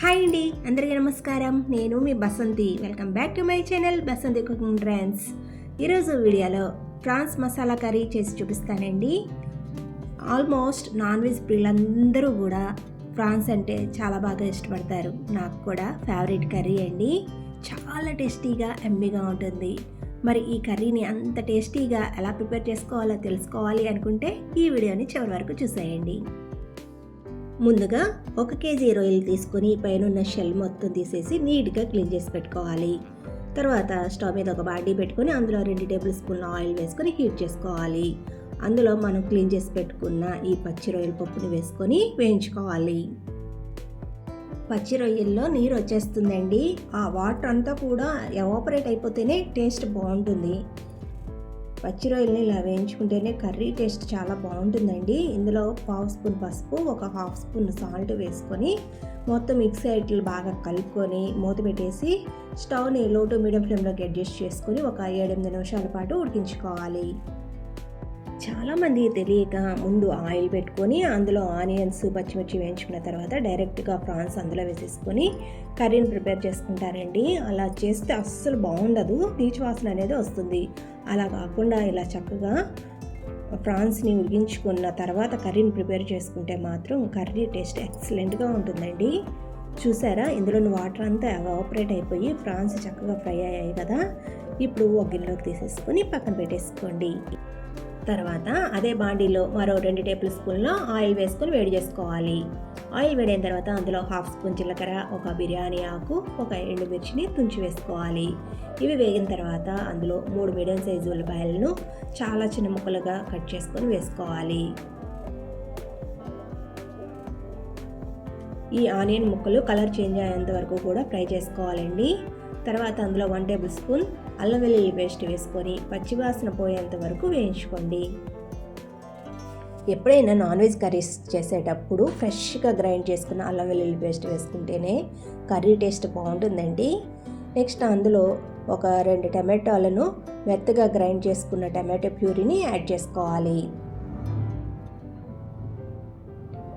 Hi అండి అందరికీ నమస్కారం. నేను మీ Basanti. Welcome back to my channel Basanti cooking trends ఈరోజు వీడియోలో ప్రాన్స్ మసాలా కర్రీ చేసి చూపిస్తానండి. ఆల్మోస్ట్ నాన్ వెజ్ ప్రియులందరూ కూడా ప్రాన్స్ అంటే చాలా బాగా ఇష్టపడతారు. నాకు కూడా ఫేవరెట్ కర్రీ అండి. చాలా టేస్టీగా ఎమ్మిగా ఉంటుంది. మరి ఈ కర్రీని అంత టేస్టీగా ఎలా ప్రిపేర్ చేసుకోవాలో తెలుసుకోవాలి అనుకుంటే ఈ వీడియోని చివరి వరకు చూసేయండి. ముందుగా ఒక కేజీ రొయ్యలు తీసుకొని పైన షెల్ మొత్తం తీసేసి నీట్గా క్లీన్ చేసి పెట్టుకోవాలి. తర్వాత స్టవ్ మీద ఒక బాడీ పెట్టుకొని అందులో రెండు టేబుల్ స్పూన్ల ఆయిల్ వేసుకొని హీట్ చేసుకోవాలి. అందులో మనం క్లీన్ చేసి పెట్టుకున్న ఈ పచ్చి రొయ్యల పప్పుని వేసుకొని వేయించుకోవాలి. పచ్చి రొయ్యల్లో నీరు వచ్చేస్తుందండి. ఆ వాటర్ అంతా కూడా ఎవాపరేట్ అయిపోతేనే టేస్ట్ బాగుంటుంది. పచ్చి రొయ్యల్ని ఇలా వేయించుకుంటేనే కర్రీ టేస్ట్ చాలా బాగుంటుందండి. ఇందులో పావు స్పూన్ పసుపు ఒక హాఫ్ స్పూన్ సాల్ట్ వేసుకొని మొత్తం మిక్స్ అయ్యేట్లు బాగా కలుపుకొని మూత పెట్టేసి స్టవ్ని లో టు మీడియం ఫ్లేమ్లోకి అడ్జస్ట్ చేసుకొని ఒక ఏడెనిమిది నిమిషాల పాటు ఉడికించుకోవాలి. చాలామంది తెలియక ముందు ఆయిల్ పెట్టుకొని అందులో ఆనియన్స్ పచ్చిమిర్చి వేయించుకున్న తర్వాత డైరెక్ట్గా ప్రాన్స్ అందులో వేసేసుకొని కర్రీని ప్రిపేర్ చేసుకుంటారండి. అలా చేస్తే అస్సలు బాగుండదు. పీచు వాసన అనేది వస్తుంది. అలా కాకుండా ఇలా చక్కగా ప్రాన్స్ని ఉడికించుకున్న తర్వాత కర్రీని ప్రిపేర్ చేసుకుంటే మాత్రం కర్రీ టేస్ట్ ఎక్సలెంట్గా ఉంటుందండి. చూసారా? ఇందులోని వాటర్ అంతా ఆపరేట్ అయిపోయి ప్రాన్స్ చక్కగా ఫ్రై అయ్యాయి కదా? ఇప్పుడు ఒక గిన్నెలోకి తీసేసుకొని పక్కన పెట్టేసుకోండి. తర్వాత అదే బాండీలో మరో రెండు టేబుల్ స్పూన్లో ఆయిల్ వేసుకొని వేడి చేసుకోవాలి. ఆయిల్ వేడైన తర్వాత అందులో హాఫ్ స్పూన్ జీలకర్ర ఒక బిర్యానీ ఆకు ఒక ఎండుమిర్చిని తుంచి వేసుకోవాలి. ఇవి వేగిన తర్వాత అందులో మూడు మీడియం సైజు ఉల్లిపాయలను చాలా చిన్న ముక్కలుగా కట్ చేసుకొని వేసుకోవాలి. ఈ ఆనియన్ ముక్కలు కలర్ చేంజ్ అయ్యేంత వరకు కూడా ఫ్రై చేసుకోవాలండి. తర్వాత అందులో వన్ టేబుల్ స్పూన్ అల్లం వెల్లుల్లి పేస్ట్ వేసుకొని పచ్చివాసన పోయేంత వరకు వేయించుకోండి. ఎప్పుడైనా నాన్ వెజ్ కర్రీస్ చేసేటప్పుడు ఫ్రెష్గా గ్రైండ్ చేసుకున్న అల్లం వెల్లుల్లి పేస్ట్ వేసుకుంటేనే కర్రీ టేస్ట్ బాగుంటుందండి. నెక్స్ట్ అందులో ఒక రెండు టమాటాలను మెత్తగా గ్రైండ్ చేసుకున్న టమాటో ప్యూరీని యాడ్ చేసుకోవాలి.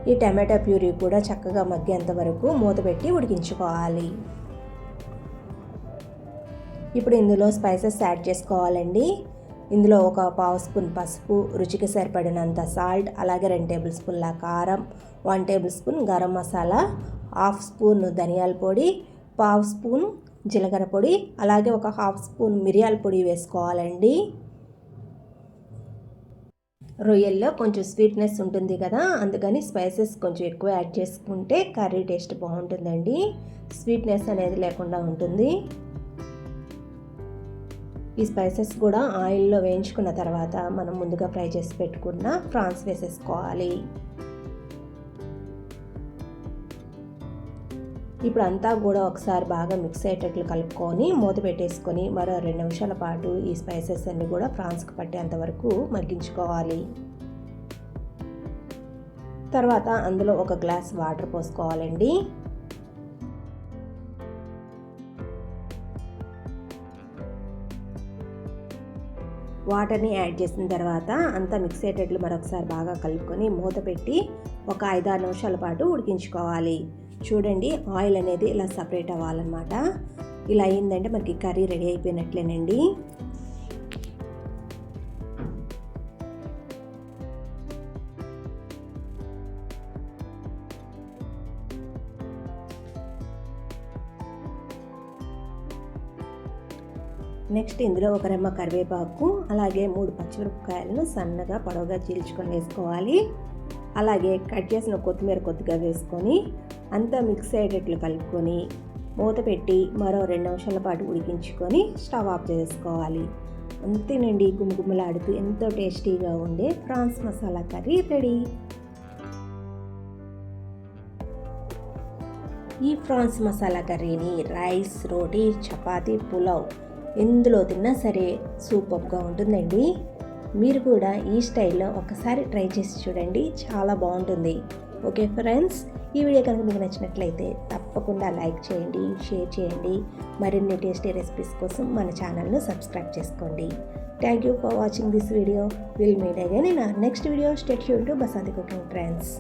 ఈ టమాటా ప్యూరీ కూడా చక్కగా మగ్గేంత వరకు మూత పెట్టి ఉడికించుకోవాలి. ఇప్పుడు ఇందులో స్పైసెస్ యాడ్ చేసుకోవాలండి. ఇందులో ఒక పావు స్పూన్ పసుపు రుచికి సరిపడినంత సాల్ట్ అలాగే రెండు టేబుల్ స్పూన్ల కారం one tablespoon garam masala half spoon ధనియాల పొడి పావు స్పూన్ జీలకర్ర పొడి అలాగే ఒక హాఫ్ స్పూన్ మిరియాల పొడి వేసుకోవాలండి. రొయ్యల్లో కొంచెం స్వీట్నెస్ ఉంటుంది కదా అందుకని స్పైసెస్ కొంచెం ఎక్కువ యాడ్ చేసుకుంటే కర్రీ టేస్ట్ బాగుంటుందండి. స్వీట్నెస్ అనేది లేకుండా ఉంటుంది. ఈ స్పైసెస్ కూడా ఆయిల్లో వేయించుకున్న తర్వాత మనం ముందుగా ఫ్రై చేసి పెట్టుకున్న ఫ్రాన్స్ వేసేసుకోవాలి. ఇప్పుడు అంతా కూడా ఒకసారి బాగా మిక్స్ అయ్యేటట్లు కలుపుకొని మూత పెట్టేసుకొని మరో రెండు నిమిషాల పాటు ఈ స్పైసెస్ అన్ని కూడా ఫ్రాన్స్కి పట్టేంత వరకు మగ్గించుకోవాలి. తర్వాత అందులో ఒక గ్లాస్ వాటర్ పోసుకోవాలండి. వాటర్ని యాడ్ చేసిన తర్వాత అంతా మిక్స్ అయ్యేటట్లు మరొకసారి బాగా కలుపుకొని మూత పెట్టి ఒక ఐదారు నిమిషాల పాటు ఉడికించుకోవాలి. చూడండి ఆయిల్ అనేది ఇలా సపరేట్ అవ్వాలన్నమాట. ఇలా అయిందంటే మనకి కర్రీ రెడీ అయిపోయినట్లేనండి. నెక్స్ట్ ఇందులో ఒక రెమ్మ కరివేపాకు అలాగే మూడు పచ్చిమిరపకాయలను సన్నగా పొడవుగా చీల్చుకొని వేసుకోవాలి. అలాగే కట్ చేసిన కొత్తిమీర కొద్దిగా వేసుకొని అంతా మిక్స్ అయ్యేటట్లు కలుపుకొని మూత పెట్టి మరో రెండు నిమిషాల పాటు ఉడికించుకొని స్టవ్ ఆఫ్ చేసుకోవాలి. అంతేనండి గుమగుమలాడుతూ ఎంతో టేస్టీగా ఉండే ప్రాన్స్ మసాలా కర్రీ రెడీ. ఈ ఫ్రాన్స్ మసాలా కర్రీని రైస్ రోటీ చపాతీ పులావ్ ఎందులో తిన్నా సరే సూపర్గా ఉంటుందండి. మీరు కూడా ఈ స్టైల్లో ఒకసారి ట్రై చేసి చూడండి చాలా బాగుంటుంది. ఓకే ఫ్రెండ్స్ ఈ వీడియో కనుక మీకు నచ్చినట్లయితే తప్పకుండా లైక్ చేయండి షేర్ చేయండి. మరిన్ని టేస్టీ రెసిపీస్ కోసం మన ఛానల్ను సబ్స్క్రైబ్ చేసుకోండి. Thank you for watching this video. Will meet again in next video stay tuned to Basanti cooking friends